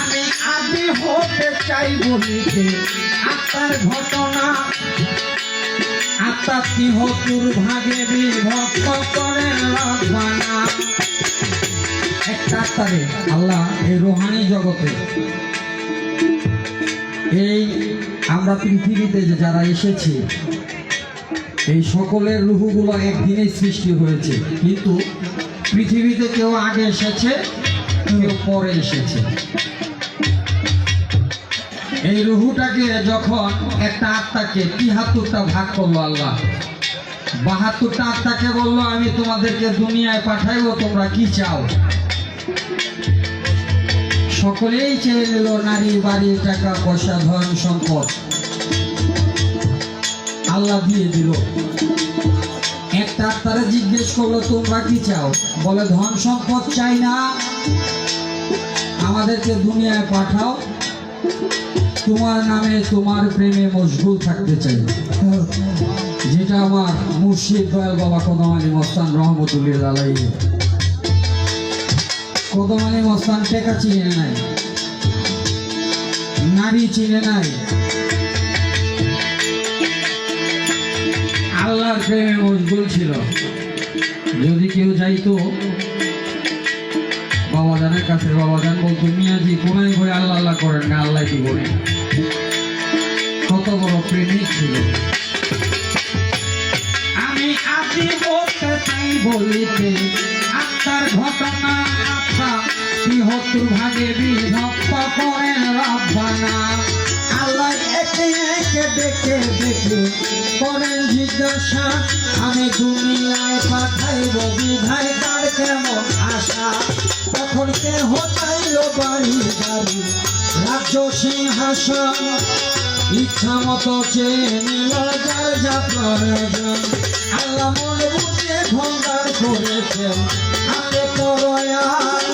আমি আদি হতে চাই বলিতে আত্মার ঘটনা, আত্মা তিহতুর ভাগে বিভক্ত করে রবানা একটা আত্মারে আল্লাহ এই রোহানি জগতে। এই আমরা পৃথিবীতে যারা এসেছি, এই সকলের রুহুগুলো একদিনেই সৃষ্টি হয়েছে। কিন্তু পৃথিবীতে কেউ আগে এসেছে কেউ পরে এসেছে। এই রুহুটাকে যখন একটা আত্মাকে তিহাত্তরটা ভাগ করল আল্লাহ? বাহাত্তরটা আত্মাকে বলল, আমি তোমাদেরকে দুনিয়ায় পাঠাইবো, তোমরা কি চাও? সকলেই চেয়ে নিল নারী বাড়ি টাকা, পয়সা, ধন, সম্পদ। আল্লাহ দিয়ে দিল। একটা তারা জিজ্ঞেস করল, তোমরা কি চাও? বলে, ধন সম্পদ চাই না। আমাদেরকে দুনিয়ায় পাঠাও। তোমার নামে তোমার প্রেমে মশগুল থাকতে চাই। যেটা আমার মুর্শিদ দয়াল বাবা কদম আলী মস্তান রহমতুল্লিল আলাই কদম আলী মস্তান টেকা চিনে নাই, নারী চিনে নাই। যাইতো বাবাজানের কাছে, বাবাজান বলতো, মিয়াজি কোনাই বই আল্লাহ আল্লাহ করেন না, আল্লাহ কি বলেন কত বড় প্রেমিক ছিল। আমি আদি বলতে চাই বলিতে, আত্মার ঘটনা, আত্মা বৃহত্তর ভাগে বিভক্ত করেন রব্বানা? আল্লাহ একে একে আমি দুনিয়ায় পাঠাইব বিধায় তার কেমন আশা। তখন কে হতাইল বাড়ি বাড়ি, রাজ্য সিংহাসন। ইচ্ছা মতো চেয়ে নিল যার যা প্রয়োজন আল্লাহ মন বুঝে ভঙ্গার করেছেন আগে পরয়ার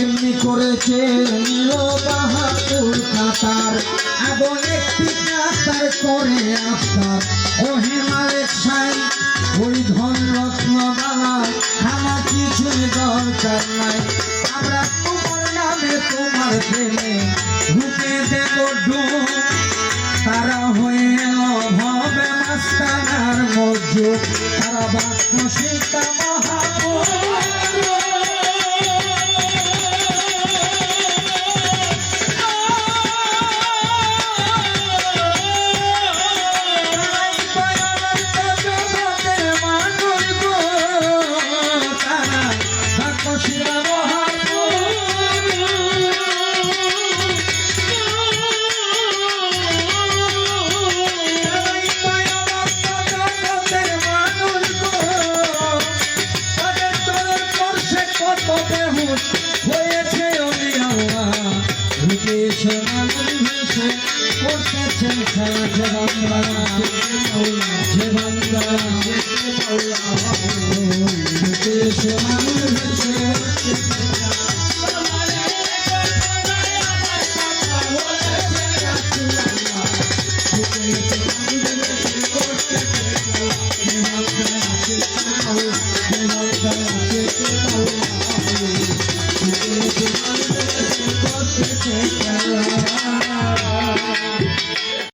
এমনি করেছে নিল বাহাদুর কাতার এবং একটি কাতার করে আপনার ও হিমালয় সাই ওই ধন রত্ন বালা আমার কিছুই দরকার নাই। আমরা তোমার নামে তোমার প্রেমে রূপে দেব ডুব। তারা হয়ে ভবে মাস্তানার মজুর তারা বাক্য সীতা হয়েছে I'm gonna make you.